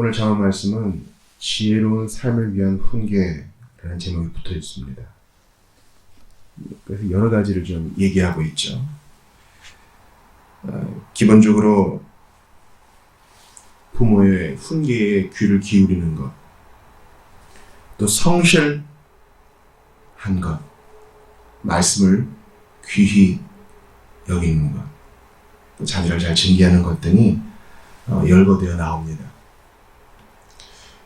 오늘 정한 말씀은 지혜로운 삶을 위한 훈계라는 제목이 붙어 있습니다. 그래서 여러 가지를 좀 얘기하고 있죠. 어, 기본적으로 부모의 훈계에 귀를 기울이는 것, 또 성실한 것, 말씀을 귀히 여기는 것, 또 자녀를 잘 징계하는 것 등이 어, 열거되어 나옵니다.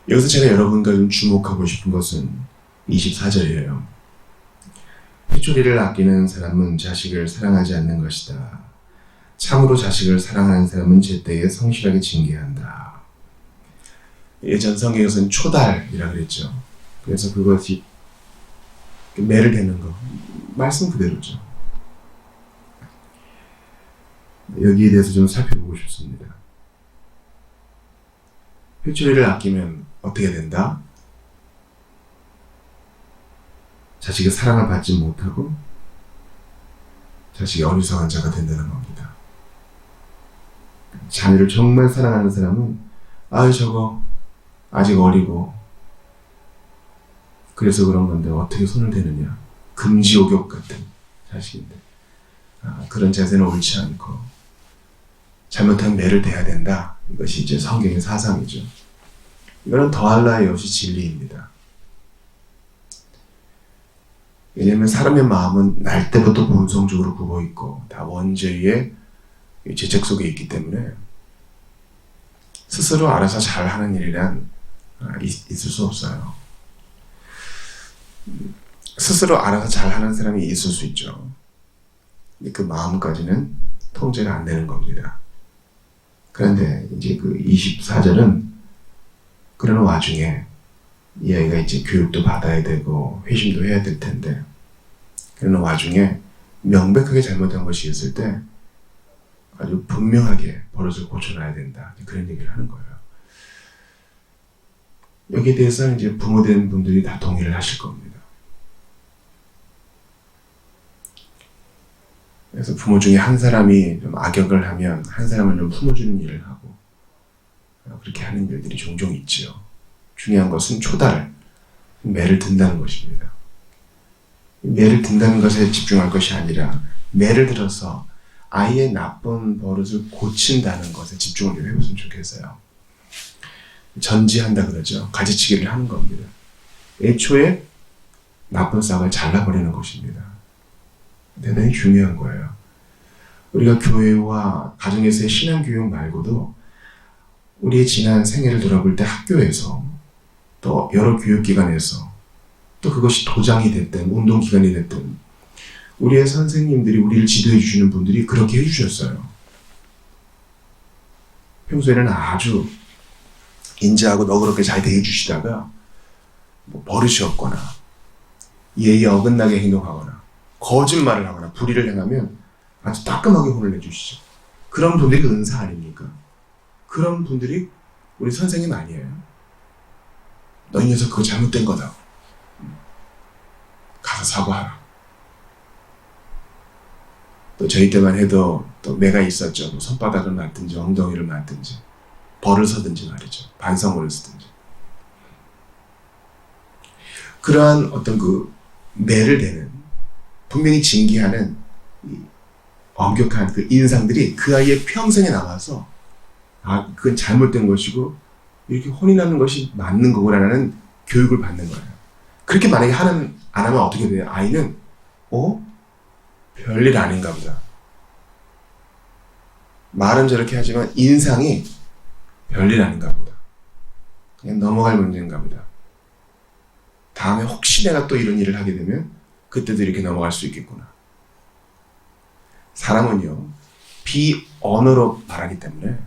여기서 제가 여러분과 좀 주목하고 싶은 것은 24절이에요. 회초리를 아끼는 사람은 자식을 사랑하지 않는 것이다. 참으로 자식을 사랑하는 사람은 제때에 성실하게 징계한다. 예전 성경에서는 초달이라 그랬죠. 그래서 그것이 매를 대는 거. 말씀 그대로죠. 여기에 대해서 좀 살펴보고 싶습니다. 회초리를 아끼면 어떻게 된다? 자식의 사랑을 받지 못하고 자식이 어리석은 자가 된다는 겁니다. 자녀를 정말 사랑하는 사람은 아유 저거 아직 어리고 그래서 그런 건데 어떻게 손을 대느냐 금지옥욕 같은 자식인데 아, 그런 자세는 옳지 않고 잘못하면 매를 대야 된다 이것이 이제 성경의 사상이죠 이거는 더할 나위 없이 진리입니다 왜냐하면 사람의 마음은 날 때부터 본성적으로 굽어 있고 다 원죄의 죄책 속에 있기 때문에 스스로 알아서 잘하는 일이란 아, 있- 있을 수 없어요. 스스로 알아서 잘하는 사람이 있을 수 있죠. 근데 그 마음까지는 통제가 안 되는 겁니다. 그런데 이제 그 24절은 그런 와중에 이 아이가 이제 교육도 받아야 되고 회심도 해야 될 텐데 그런 와중에 명백하게 잘못한 것이 있을 때 아주 분명하게 버릇을 고쳐놔야 된다 그런 얘기를 하는 거예요. 여기에 대해서는 이제 부모된 분들이 다 동의를 하실 겁니다. 그래서 부모 중에 한 사람이 좀 악역을 하면 한 사람은 좀 품어주는 일을 하고 어, 그렇게 하는 일들이 종종 있지요. 중요한 것은 초달, 매를 든다는 것입니다. 매를 든다는 것에 집중할 것이 아니라 매를 들어서 아이의 나쁜 버릇을 고친다는 것에 집중을 좀 해봤으면 좋겠어요. 전지한다 그러죠. 가지치기를 하는 겁니다. 애초에 나쁜 싹을 잘라버리는 것입니다. 대단히 중요한 거예요. 우리가 교회와 가정에서의 신앙교육 말고도 우리의 지난 생애를 돌아볼 때 학교에서 또 여러 교육기관에서 또 그것이 도장이 됐든 운동기관이 됐든 우리의 선생님들이 우리를 지도해 주시는 분들이 그렇게 해 주셨어요. 평소에는 아주 인자하고 너그럽게 잘 대해 주시다가 뭐 버릇이 없거나 예의에 어긋나게 행동하거나 거짓말을 하거나 불의를 행하면 아주 따끔하게 혼을 내주시죠. 그런 분들이 그 은사 아닙니까? 그런 분들이 우리 선생님 아니에요. 너이 녀석 그거 잘못된 거다. 가서 사과하라. 또 저희 때만 해도 또 매가 있었죠. 뭐 손바닥을 맞든지 엉덩이를 맞든지 벌을 서든지 말이죠. 반성문을 쓰든지. 그러한 어떤 그 매를 대는 분명히 이 엄격한 그 인상들이 그 아이의 평생에 남아서 아 그건 잘못된 것이고 이렇게 혼이 나는 것이 맞는 거구나라는 교육을 받는 거예요. 그렇게 만약에 하는 안 하면 어떻게 돼요? 아이는 어 별일 아닌가 보다. 말은 저렇게 하지만 인상이 별일 아닌가 보다. 그냥 넘어갈 문제인가 보다. 다음에 혹시 내가 또 이런 일을 하게 되면 그때도 이렇게 넘어갈 수 있겠구나. 사람은요, 비언어로 말하기 때문에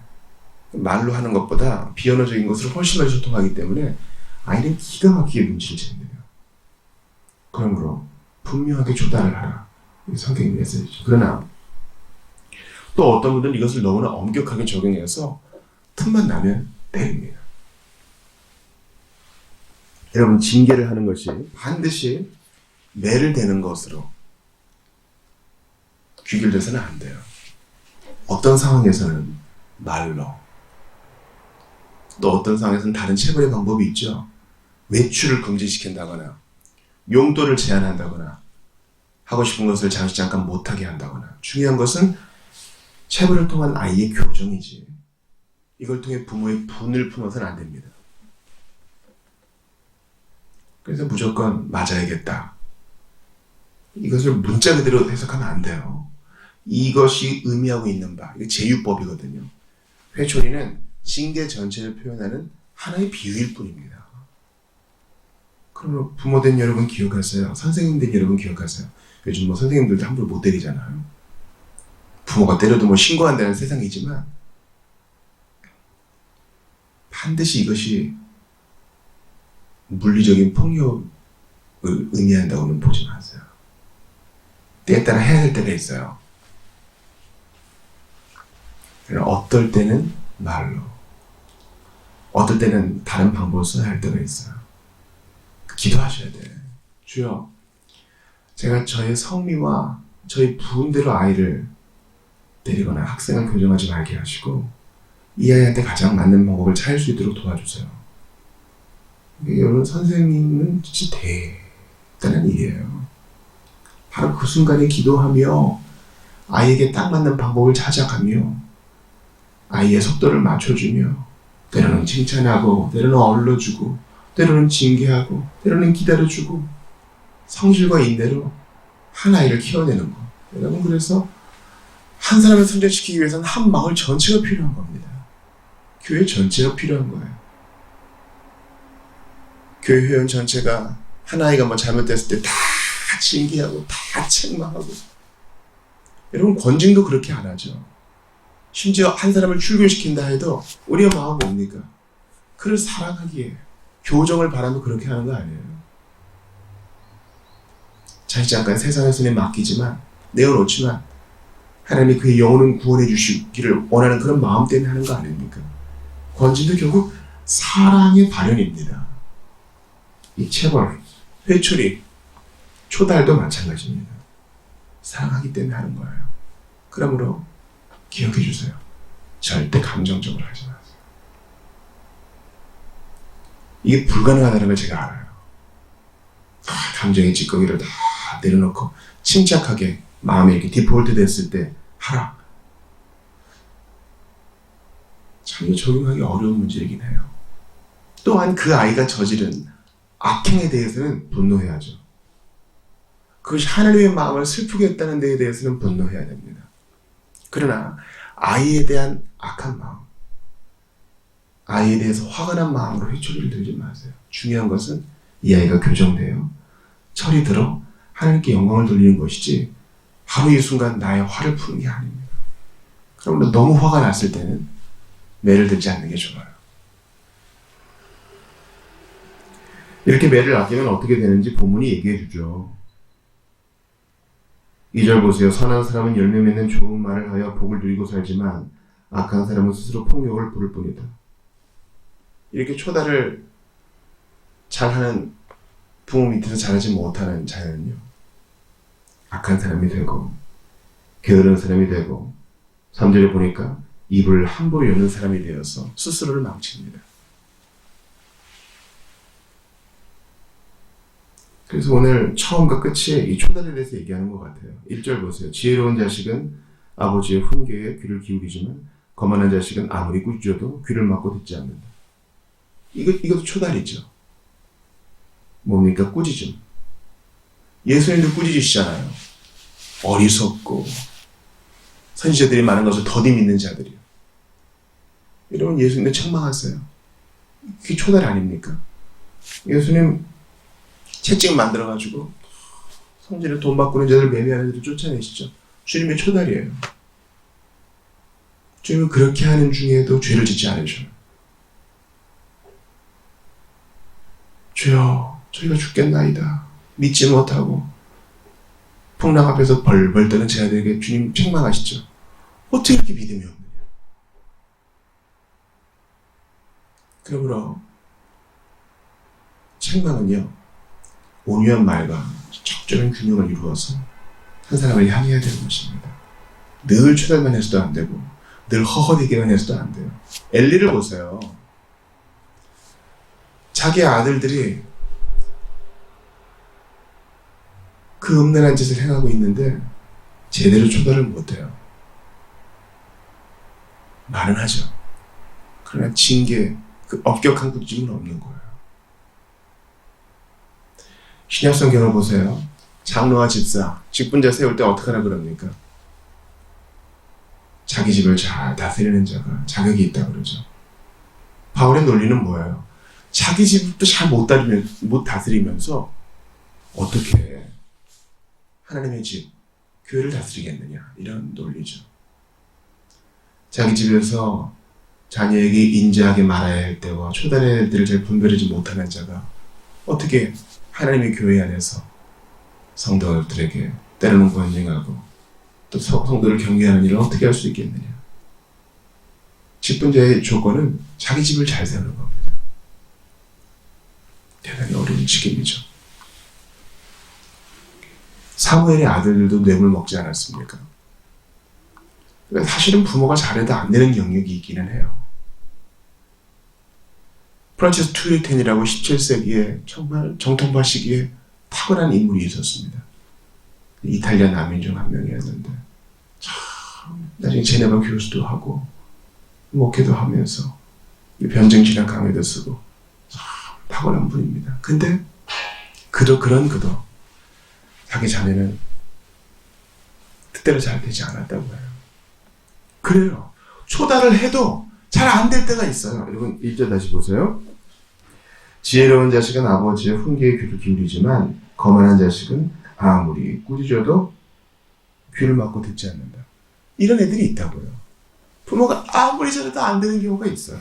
말로 하는 것보다 비언어적인 것을 훨씬 많이 소통하기 때문에 아이는 기가 막히게 챕니다. 그러므로 분명하게 조달을 하라. 성경의 메시지죠. 그러나 또 어떤 분들은 이것을 너무나 엄격하게 적용해서 틈만 나면 때립니다. 여러분 징계를 하는 것이 반드시 매를 대는 것으로 귀결돼서는 안 돼요. 어떤 상황에서는 말로 또 어떤 상황에서는 다른 체벌의 방법이 있죠. 외출을 금지시킨다거나 용돈을 제한한다거나 하고 싶은 것을 잠시 잠깐 못하게 한다거나 중요한 것은 체벌을 통한 아이의 교정이지 이걸 통해 부모의 분을 품어서는 안 됩니다. 그래서 무조건 맞아야겠다. 이것을 문자 그대로 해석하면 안 돼요. 이것이 의미하고 있는 바, 이게 제유법이거든요. 회초리는 징계 전체를 표현하는 하나의 비유일 뿐입니다. 그러면 부모된 여러분 기억하세요. 선생님 된 여러분 기억하세요. 요즘 뭐 선생님들도 함부로 못 때리잖아요. 부모가 때려도 뭐 신고한다는 세상이지만 반드시 이것이 물리적인 폭력을 의미한다고는 보지 마세요. 때에 따라 해야 할 때가 있어요. 어떨 때는 말로, 어떨 때는 다른 방법을 써야 할 때가 있어요. 기도하셔야 돼. 주여, 제가 저의 성미와 저희 부은대로 아이를 때리거나 학생을 교정하지 말게 하시고 이 아이한테 가장 맞는 방법을 찾을 수 있도록 도와주세요. 여러분 선생님은 진짜 대단한 일이에요. 바로 그 순간에 기도하며 아이에게 딱 맞는 방법을 찾아가며 아이의 속도를 맞춰주며 때로는 칭찬하고 때로는 얼러주고 때로는 징계하고 때로는 기다려주고 성실과 인내로 한 아이를 키워내는 거. 여러분 그래서 한 사람을 성장시키기 위해서는 한 마을 전체가 필요한 겁니다. 교회 전체가 필요한 거예요. 교회 회원 전체가 한 아이가 뭐 잘못됐을 때 다 징계하고 다 책망하고 여러분 권징도 그렇게 안 하죠. 심지어 한 사람을 출교시킨다 해도 우리의 마음은 뭡니까? 그를 사랑하기에 교정을 바라며 그렇게 하는 거 아니에요. 자식 잠깐 세상의 손에 맡기지만 내어놓지만 하나님이 그의 영혼을 구원해 주시기를 원하는 그런 마음 때문에 하는 거 아닙니까? 권진도 결국 사랑의 발현입니다. 이 체벌, 회초리, 초달도 마찬가지입니다. 사랑하기 때문에 하는 거예요. 그러므로 기억해 주세요. 절대 감정적으로 하지 마세요. 이게 불가능하다는 걸 제가 알아요. 아, 감정의 찌꺼기를 다 내려놓고 침착하게 마음이 이렇게 디폴트 됐을 때 하라. 참 적용하기 어려운 문제이긴 해요. 또한 그 아이가 저지른 악행에 대해서는 분노해야죠. 그것이 하나님의 마음을 슬프게 했다는 데에 대해서는 분노해야 됩니다. 그러나 아이에 대한 악한 마음, 아이에 대해서 화가 난 마음으로 회초리를 들지 마세요. 중요한 것은 이 아이가 교정되어 철이 들어 하나님께 영광을 돌리는 것이지 바로 이 순간 나의 화를 푸는 게 아닙니다. 그러므로 너무 화가 났을 때는 매를 들지 않는 게 좋아요. 이렇게 매를 아끼면 어떻게 되는지 본문이 얘기해 주죠. 2절 보세요. 선한 사람은 열매 맺는 좋은 말을 하여 복을 누리고 살지만 악한 사람은 스스로 폭력을 부를 뿐이다. 이렇게 초달을 잘하는 부모 밑에서 자라지 못하는 자녀는요. 악한 사람이 되고 게으른 사람이 되고 3절에 보니까 입을 함부로 여는 사람이 되어서 스스로를 망칩니다. 그래서 오늘 처음과 끝이 이 초달에 대해서 얘기하는 것 같아요. 1절 보세요. 지혜로운 자식은 아버지의 훈계에 귀를 기울이지만 거만한 자식은 아무리 꾸짖어도 귀를 막고 듣지 않는다. 이거, 이것도 초달이죠. 뭡니까? 꾸짖음. 예수님도 꾸짖으시잖아요. 어리석고 선지자들이 많은 것을 더디 믿는 자들이요. 여러분 예수님도 책망하세요. 그게 초달 아닙니까? 예수님 채찍 만들어가지고 성질을 돈 바꾸는 자들 매매하는 자들 쫓아내시죠. 주님의 초달이에요. 주님은 그렇게 하는 중에도 죄를 짓지 않으셔요. 주여, 저희가 죽겠나이다. 믿지 못하고 풍랑 앞에서 벌벌 떠는 제 아들에게 주님 책망하시죠. 어떻게 이렇게 믿음이 없느냐. 그러므로 책망은요. 온유한 말과 적절한 균형을 이루어서 한 사람을 향해야 되는 것입니다. 늘 초달만 해서도 안 되고 늘 허허대기만 해서도 안 돼요. 엘리를 보세요. 자기 아들들이 그 음란한 짓을 행하고 있는데 제대로 초달을 못해요. 말은 하죠. 그러나 징계, 그 엄격한 구찜은 없는 거예요. 신약성경을 보세요. 장로와 집사, 직분자 세울 때 어떻게 하라 그럽니까? 자기 집을 잘 다스리는 자가 자격이 있다 그러죠. 바울의 논리는 뭐예요? 자기 집도 잘 못 다스리면 못 다스리면서 어떻게 하나님의 집, 교회를 다스리겠느냐 이런 논리죠. 자기 집에서 자녀에게 인자하게 말해야 할 때와 할 때를 잘 분별하지 못하는 자가 어떻게 하나님의 교회 안에서 성도들에게 때로는 권징하고 또 성- 성도를 경계하는 일을 어떻게 할 수 있겠느냐. 집분자의 조건은 자기 집을 잘 세우는 겁니다. 대단히 어려운 직임이죠. 사무엘의 아들들도 뇌물 먹지 않았습니까? 사실은 부모가 잘해도 안 되는 영역이 있기는 해요. 프란치스 투리텐이라고 17세기에 정말 정통파 시기에 탁월한 인물이 있었습니다. 이탈리아 난민 중한 명이었는데 참 나중에 제네바 교수도 하고 목회도 하면서 변증질환 강의도 쓰고 참 탁월한 분입니다. 근데 그도 그런 그도 자기 자녀는 뜻대로 잘 되지 않았다고 해요. 그래요. 초달을 해도 잘 안 될 때가 있어요. 여러분 1절 다시 보세요. 지혜로운 자식은 아버지의 훈계에 귀를 기울이지만 거만한 자식은 아무리 꾸짖어도 귀를 막고 듣지 않는다. 이런 애들이 있다고요. 부모가 아무리 잘해도 안 되는 경우가 있어요.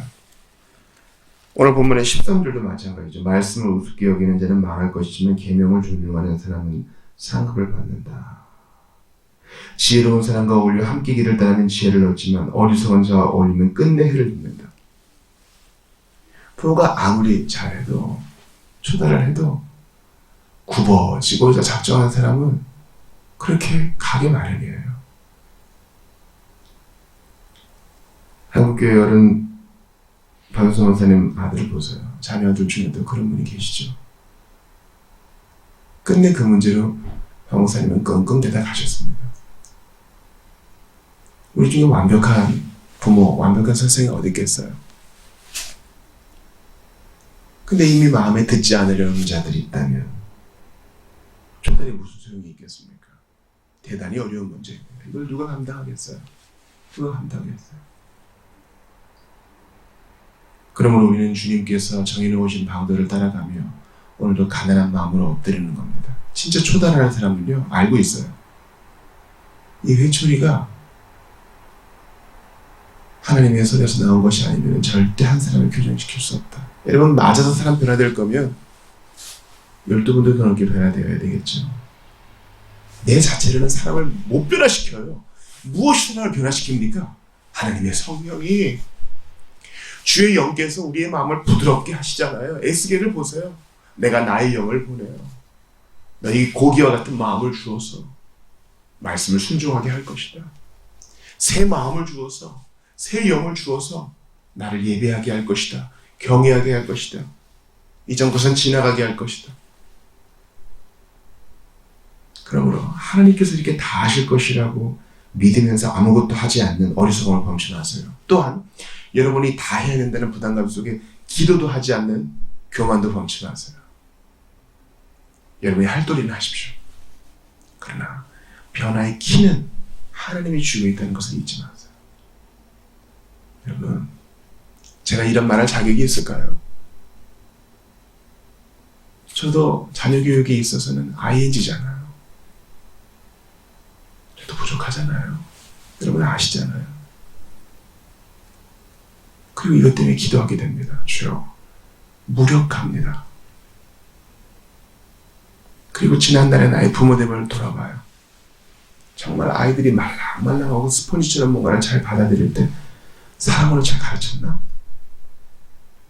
오늘 본문의 13절도 마찬가지죠. 말씀을 우습게 여기는 자는 망할 것이지만 계명을 존중하는 사람은 상급을 받는다. 지혜로운 사람과 어울려 함께 길을 따르는 지혜를 얻지만 어리석은 자와 어울리면 끝내 해를 입는다. 부모가 아무리 잘해도 초달을 해도 굽어지고자 작정한 사람은 그렇게 가게 마련이에요. 한국교회 어른 박윤선 원사님 아들을 보세요. 자녀들 중에도 그런 분이 계시죠. 끝내 그 문제로 박 목사님은 끙끙대다 가셨습니다. 우리 중에 완벽한 부모, 완벽한 선생이 어디 있겠어요? 근데 이미 마음에 듣지 않으려는 자들이 있다면 초달이 무슨 소용이 있겠습니까? 대단히 어려운 문제입니다. 이걸 누가 감당하겠어요? 누가 감당하겠어요? 그러므로 우리는 주님께서 정해놓으신 방도를 따라가며 오늘도 가난한 마음으로 엎드리는 겁니다. 진짜 초달하는 사람은요 알고 있어요. 이 회초리가 하나님의 손에서 나온 것이 아니면 절대 한 사람을 교정시킬 수 없다. 여러분 맞아서 사람 변화될 거면 열두 분도 더 넘게 변화되어야 되겠죠. 내 자체로는 사람을 못 변화시켜요. 무엇이 사람을 변화시킵니까? 하나님의 성령이 주의 영께서 우리의 마음을 부드럽게 하시잖아요. 에스겔을 보세요. 내가 나의 영을 보내요. 너희 고기와 같은 마음을 주어서 말씀을 순종하게 할 것이다. 새 마음을 주어서 새 영을 주어서 나를 예배하게 할 것이다. 경외하게 할 것이다. 이전 것은 지나가게 할 것이다. 그러므로 하나님께서 이렇게 다 하실 것이라고 믿으면서 아무것도 하지 않는 어리석음을 범치 마세요. 또한 여러분이 다 해야 된다는 부담감 속에 기도도 하지 않는 교만도 범치 마세요. 여러분이 할 도리는 하십시오. 그러나 변화의 키는 하나님이 쥐고 있다는 것을 잊지 마세요. 여러분, 제가 이런 말할 자격이 있을까요? 저도 자녀 교육에 있어서는 ING잖아요. 저도 부족하잖아요. 여러분 아시잖아요. 그리고 이것 때문에 기도하게 됩니다. 주여, 무력합니다. 그리고 지난날에 나의 부모됨을 돌아봐요. 정말 아이들이 말랑말랑하고 스펀지처럼 뭔가를 잘 받아들일 때 사랑으로 잘 가르쳤나?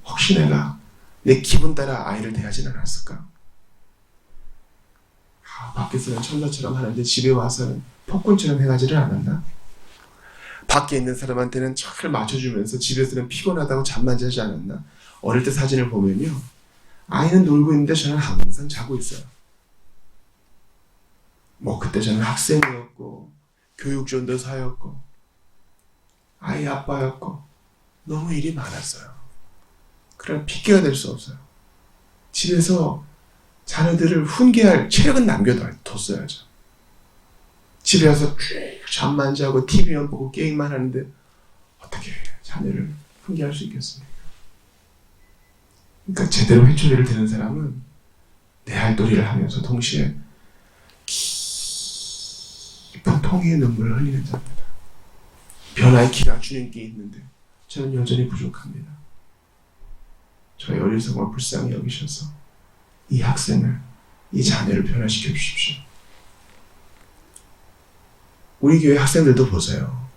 혹시 내가 내 기분 따라 아이를 대하진 않았을까? 아, 밖에서는 천사처럼 하는데 집에 와서는 폭군처럼 행하지를 않았나? 밖에 있는 사람한테는 잘 맞춰주면서 집에서는 피곤하다고 잠만 자지 않았나? 어릴 때 사진을 보면요. 아이는 놀고 있는데 저는 항상 자고 있어요. 뭐 그때 저는 학생이었고 교육전도사였고 아이 아빠였고 너무 일이 많았어요. 그러나 핑계가 될 수 없어요. 집에서 자녀들을 훈계할 체력은 남겨뒀어야죠. 집에 와서 쭉 잠만 자고 TV만 보고 게임만 하는데 어떻게 자녀를 훈계할 수 있겠습니까? 그러니까 제대로 회초리를 드는 사람은 내 할도리를 하면서 동시에 깊은 통의 눈물을 흘리는 자입니다. 변화의 키가 주님께 있는데 저는 여전히 부족합니다. 저의 어리석음을 불쌍히 여기셔서 이 학생을, 이 자녀를 변화시켜 주십시오. 우리 교회 학생들도 보세요.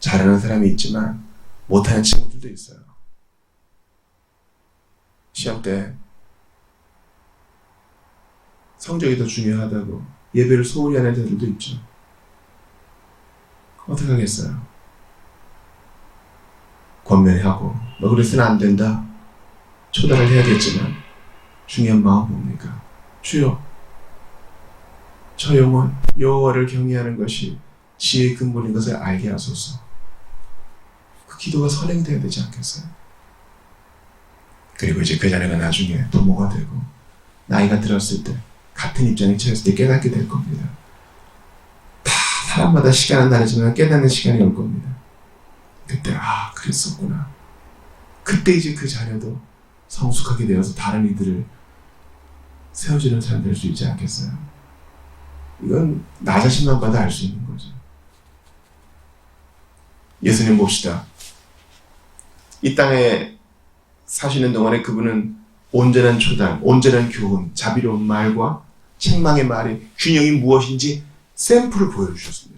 잘하는 사람이 있지만 못하는 친구들도 있어요. 시험 때 성적이 더 중요하다고 예배를 소홀히 하는 애들도 있죠. 어떻게 하겠어요? 권면하고 너 그래서는 안 된다. 초단을 해야겠지만 중요한 마음 뭡니까? 주여 저 영혼 여호와를 경외하는 것이 지혜의 근본인 것을 알게 하소서. 그 기도가 선행돼야 되지 않겠어요? 그리고 이제 그 자녀가 나중에 부모가 되고 나이가 들었을 때 같은 입장에 처했을 때 깨닫게 될 겁니다. 다 사람마다 시간은 다르지만 깨닫는 시간이 올 겁니다. 그때 아 그랬었구나. 그때 이제 그 자녀도 성숙하게 되어서 다른 이들을 세워주는 사람 될 수 있지 않겠어요? 이건 나 자신만 봐도 알 수 있는 거죠. 예수님 봅시다. 이 땅에 사시는 동안에 그분은 온전한 초당, 온전한 교훈, 자비로운 말과 책망의 말의 균형이 무엇인지 샘플을 보여주셨습니다.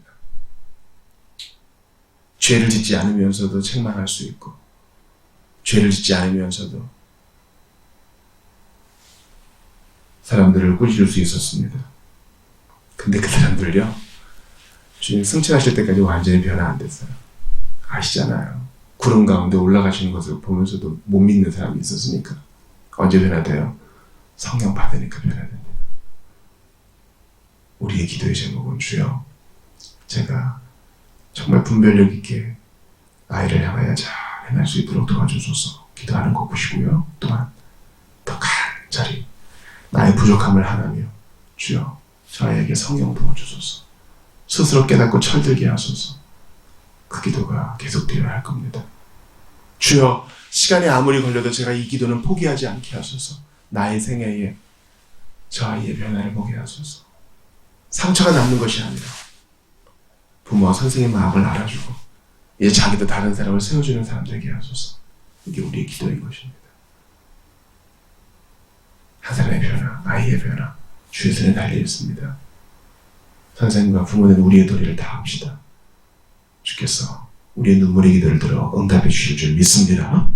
죄를 짓지 않으면서도 책망할 수 있고, 죄를 짓지 않으면서도 사람들을 꾸짖을 수 있었습니다. 근데 그 사람들요, 주님 승천하실 때까지 완전히 변화 안 됐어요. 아시잖아요. 구름 가운데 올라가시는 것을 보면서도 못 믿는 사람이 있었으니까. 언제 변화돼요? 성령 받으니까 변화됩니다. 우리의 기도의 제목은 주여, 제가 정말 분별력 있게 아이를 향하여 잘 해낼 수 있도록 도와주소서. 기도하는 것 보시고요. 또한 더 간절히 나의 부족함을 하나며 주여 저에게 성령 부어주소서. 스스로 깨닫고 철들게 하소서. 그 기도가 계속되어야 할 겁니다. 주여 시간이 아무리 걸려도 제가 이 기도는 포기하지 않게 하소서. 나의 생애에 저 아이의 변화를 보게 하소서. 상처가 남는 것이 아니라 부모와 선생의 마음을 알아주고 이제 자기도 다른 사람을 세워주는 사람 되게 하소서 이게 우리의 기도인 것입니다. 한 사람의 변화, 아이의 변화, 주의 손에 달려 있습니다. 선생님과 부모는 우리의 도리를 다합시다. 주께서 우리의 눈물의 기도를 들어 응답해 주실 줄 믿습니다.